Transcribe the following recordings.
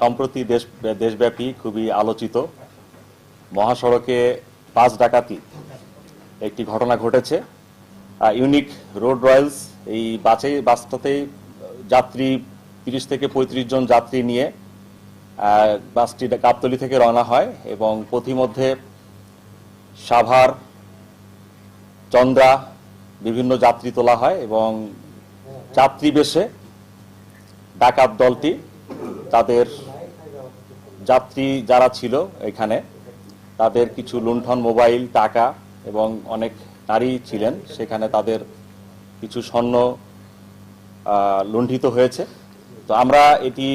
সম্প্রতি দেশ, দেশব্যাপী খুবই আলোচিত মহাসড়কে পাঁচ ডাকাতি একটি ঘটনা ঘটেছে। ইউনিক রোড রয়্যালস এই বাসে, বাসটাতে যাত্রী তিরিশ থেকে পঁয়ত্রিশ জন যাত্রী নিয়ে বাসটি গাবতলি থেকে রওনা হয় এবং পথিমধ্যে সাভার, চন্দ্রা বিভিন্ন যাত্রী তোলা হয় এবং যাত্রী বেশে ডাকাত দলটি তাদের যাত্রী যারা ছিল এখানে, তাদের কিছু লুণ্ঠন মোবাইল, টাকা এবং অনেক নারী ছিলেন। সেখানে তাদের কিছু স্বর্ণ লুণ্ঠিত হয়েছে। তো আমরা এটি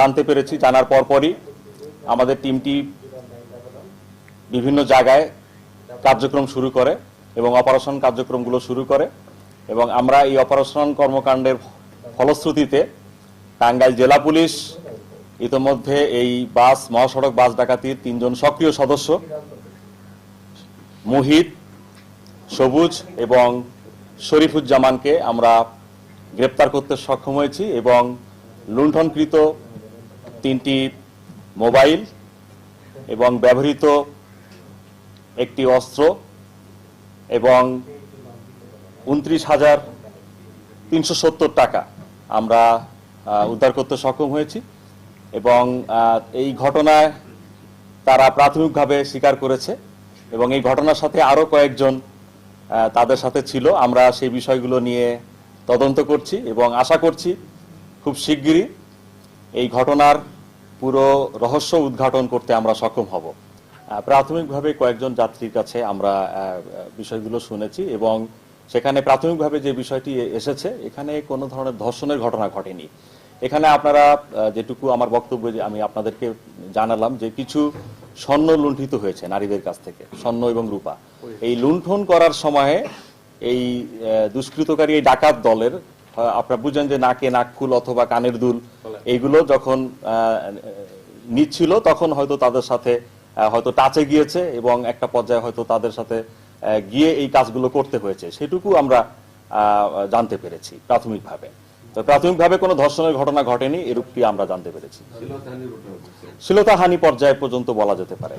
জানতে পেরেছি, জানার পরপরই আমাদের টিমটি বিভিন্ন জায়গায় কার্যক্রম শুরু করে এবং অপারেশন কার্যক্রমগুলো শুরু করে এবং আমরা এই অপারেশন কর্মকাণ্ডের ফলশ্রুতিতে টাঙ্গাইল জেলা পুলিশ ইতোমধ্যে এই বাস, মহাসড়ক বাস ডাকাতির তিনজন সক্রিয় সদস্য। মুহিত, সবুজ এবং শরীফুজ্জামানকে আমরা গ্রেপ্তার করতে সক্ষম হয়েছি এবং লুণ্ঠনকৃত তিনটি মোবাইল এবং ব্যবহৃত একটি অস্ত্র এবং উনত্রিশ হাজার তিনশো টাকা আমরা উদ্ধার করতে সক্ষম হয়েছি। এবং এই ঘটনায় তারা প্রাথমিকভাবে স্বীকার করেছে এবং এই ঘটনার সাথে আরও কয়েকজন তাদের সাথে ছিল। আমরা সেই বিষয়গুলো নিয়ে তদন্ত করছি এবং আশা করছি খুব শিগগিরই এই ঘটনার পুরো রহস্য উদ্ঘাটন করতে আমরা সক্ষম হব। প্রাথমিকভাবে কয়েকজন যাত্রীর কাছে আমরা বিষয়গুলো শুনেছি এবং সেখানে প্রাথমিকভাবে যে বিষয়টি এসেছে, এখানে কোনো ধরনের ধর্ষণের ঘটনা ঘটেনি। এখানে আপনারা যেটুকু আমার বক্তব্য যে আমি আপনাদেরকে জানালাম যে কিছু স্বর্ণ লুণ্ঠিত হয়েছে নারীদের কাছ থেকে, স্বর্ণ এবং রূপা। এই লুণ্ঠন করার সময়ে এই দুষ্কৃতকারী এই ডাকাত দলের আপনারা বুঝেন যে নাকে নাকফুল অথবা কানের দুল, এইগুলো যখন নিচ্ছিল তখন হয়তো তাদের সাথে হয়তো টাচে গিয়েছে এবং একটা পর্যায়ে হয়তো তাদের সাথে গিয়ে এই কাজগুলো করতে হয়েছে। সেটুকু আমরা জানতে পেরেছি প্রাথমিকভাবে। তো প্রাথমিকভাবে কোনো ধর্ষণের ঘটনা ঘটেনি এরূপটি আমরা জানতে পেরেছি। শ্লীলতাহানি পর্যায়ে পর্যন্ত বলা যেতে পারে।